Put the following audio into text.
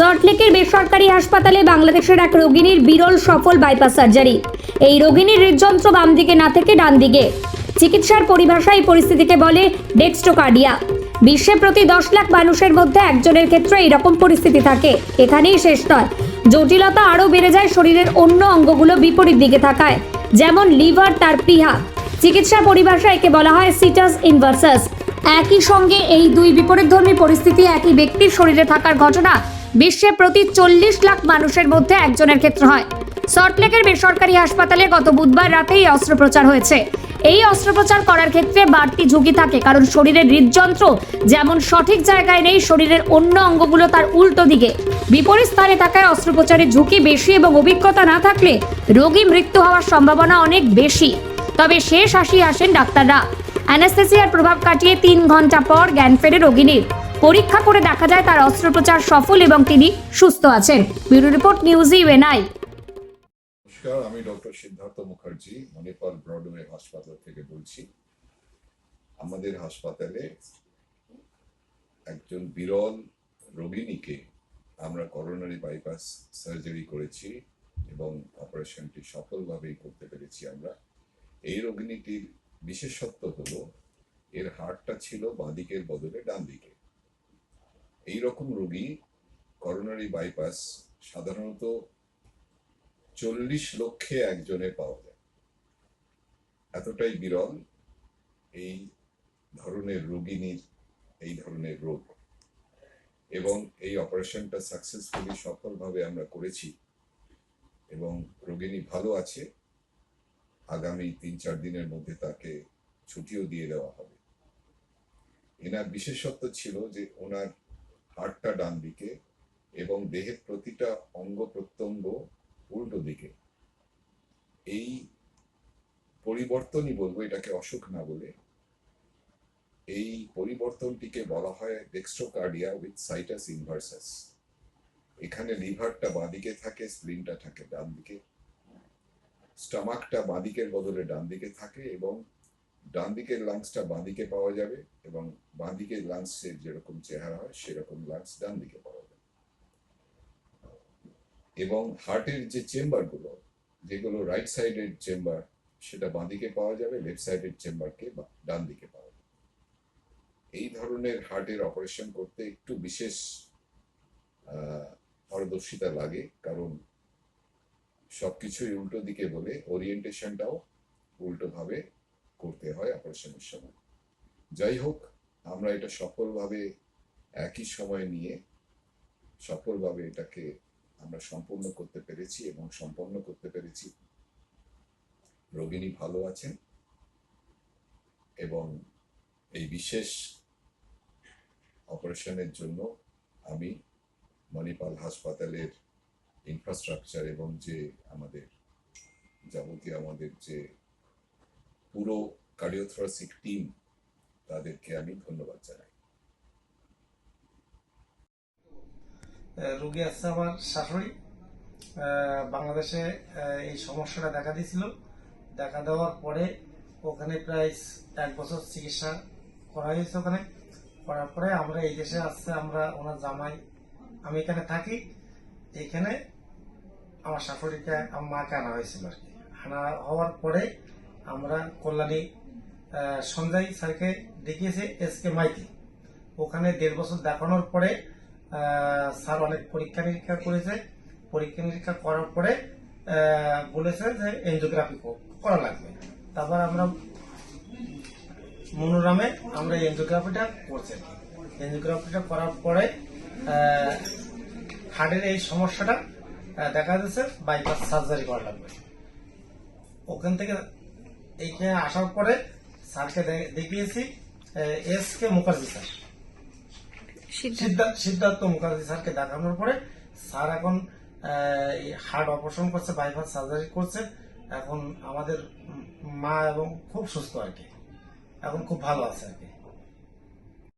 সল্টলেকের বেসরকারি হাসপাতালে বাংলাদেশের এক রোগিনীর বিরল সফল বাইপাস সার্জারি। এই রোগিনীর হৃদযন্ত্র বাম দিকে না থেকে ডান দিকে। চিকিৎসার পরিভাষা এই পরিস্থিতিকে বলে ডেক্সটোকার্ডিয়া। বিশ্বে প্রতি দশ লাখ মানুষের মধ্যে একজনের ক্ষেত্রে এইরকম পরিস্থিতি থাকে। এখানেই শেষ নয়। জটিলতা আরও বেড়ে যায় শরীরের অন্য অঙ্গগুলো বিপরীত দিকে থাকায়, যেমন লিভার তার প্লিহা চিকিৎসা পরিভাষা একে বলা হয় সিটাস ইনভার্সাস। একই সঙ্গে এই দুই বিপরীতধর্মী পরিস্থিতি একই ব্যক্তির শরীরে থাকার ঘটনা বিশ্বে প্রতি চল্লিশ লাখ মানুষের মধ্যে একজনের ক্ষেত্রে হয়। সল্টলেকের বেসরকারি হাসপাতালে গত বুধবার রাতেই অস্ত্রোপচার হয়েছে। এই অস্ত্রোপচার করার ক্ষেত্রে বাড়তি ঝুঁকি থাকে, কারণ শরীরের হৃদযন্ত্র যেমন সঠিক জায়গায় নেই, শরীরের অন্য অঙ্গগুলো তার উল্টো দিকে। বিপরীত স্থানে থাকায় অস্ত্রোপচারের ঝুঁকি বেশি এবং অভিজ্ঞতা না থাকলে রোগী মৃত্যু হওয়ার সম্ভাবনা অনেক বেশি। তবে শেষ আসি আসেন ডাক্তাররা। অ্যানাস্থেসিয়ার প্রভাব কাটিয়ে তিন ঘণ্টা পর জ্ঞান ফেরে রোগিনীর। পরীক্ষা করে দেখা যায় তার অস্ত্রোপচার সফল এবং তিনি সুস্থ আছেন। ব্যুরো রিপোর্ট, নিউজ ইউএনআই নমস্কার, আমি ডক্টর সিদ্ধার্থ মুখার্জি, মণিপাল ব্রডওয়ে হাসপাতাল থেকে বলছি। আমাদের হাসপাতালে একজন বিরল রোগিণীকে আমরা করোনারি বাইপাস সার্জারি করেছি এবং অপারেশনটি সফলভাবেই করতে পেরেছি আমরা। এই রোগিণীটির বিশেষত্ব হলো, এর হাড়টা ছিল বাঁদিকের বদলে ডান দিকে। এই রকম রোগী করোনারি বাইপাস সাধারণত চল্লিশ লক্ষে একজনে পাওয়া যায়। এতটাই বিরল এই ধরনের রোগিনীর, এই ধরনের রোগ। এবং এই অপারেশনটা সাকসেসফুলি সফলভাবে আমরা করেছি এবং রোগিনী ভালো আছে। আগামী তিন চার দিনের মধ্যে তাকে ছুটিও দিয়ে দেওয়া হবে। এনার বিশেষত্ব ছিল যে ওনার হাড়টা ডান দিকে এবং দেহের প্রতিটা অঙ্গ প্রত্যঙ্গ উল্টো দিকে। এই পরিবর্তনই বলব, এটাকে অসুখ না বলে। এই পরিবর্তনটিকে বলা হয় ডেক্সট্রোকার্ডিয়া উইথ সাইটাস ইনভার্সাস এখানে লিভারটা বাঁদিকে থাকে, স্প্লিনটা থাকে ডান দিকে। স্টামাকটা বাঁদিকের বদলে ডান দিকে থাকে এবং ডান দিকের লাংসটা বাঁদিকে পাওয়া যাবে এবং বাঁ বাঁদিকের লাংসের যেরকম চেহারা হয়, সেরকম লাংস ডান দিকে পাওয়া যাবে। এবং হার্টের যে চেম্বারগুলো যেগুলো রাইট সাইডের চেম্বার সেটা বাঁদিকে পাওয়া যাবে লেফট সাইডের চেম্বারকে ডান দিকে পাওয়া যাবে। এই ধরনের হার্টের অপারেশন করতে একটু বিশেষ পারদর্শিতা লাগে, কারণ সবকিছুই উল্টো দিকে বলে ওরিয়েন্টেশনটাও উল্টো ভাবে করতে হয় অপারেশনের সময়। যাই হোক, আমরা এটা সফলভাবে, একই সময় নিয়ে সফলভাবে এটাকে আমরা সম্পূর্ণ করতে পেরেছি এবং সম্পন্ন করতে পেরেছি। রোগিণী ভালো আছেন এবং এই বিশেষ অপারেশনের জন্য আমি মণিপাল হাসপাতালের ইনফ্রাস্ট্রাকচার এবং যে আমাদের যাবতীয় আমাদের যে পুরো কার্ডিওথোরাসিক টিম তাদেরকে আমি ধন্যবাদ জানাই। রোগী আসছে আমার শাশুড়ি। বাংলাদেশে এই সমস্যাটা দেখা দিয়েছিল। দেখা দেওয়ার পরে ওখানে প্রায় এক বছর চিকিৎসা করা হয়েছে ওখানে। করার পরে আমরা এই দেশে আসছে, আমরা ওনার জামাই। আমি এখানে থাকি। এখানে আমার শাশুড়িকে আমার মাকে আনা হয়েছিল আর কি। আনা হওয়ার পরে আমরা কল্যাণী সঞ্জয় স্যারকে দেখিয়েছি এস কে মাইতি। ওখানে দেড় বছর দেখানোর পরে স্যার অনেক পরীক্ষা নিরীক্ষা করেছে। পরীক্ষা নিরীক্ষা করার পরে বলেছে যে এনজিওগ্রাফি করা লাগবে। তারপর আমরা মনোরামে আমরা এনজিওগ্রাফিটা করছি। এনজিওগ্রাফিটা করার পরে হার্টের এই সমস্যাটা দেখা যাচ্ছে বাইপাস সার্জারি করা লাগবে। ওখান থেকে এইখানে আসার পরে স্যারকে দেখিয়েছি S K Mukherjee sir. Siddhartha. Siddhartha Mukherjee স্যারকে দেখানোর পরে স্যার এখন হার্ট অপারেশন করছে বাইপাস সার্জারি করছে। এখন আমাদের মা এবং খুব সুস্থ আর কি। এখন খুব ভালো আছে আর কি।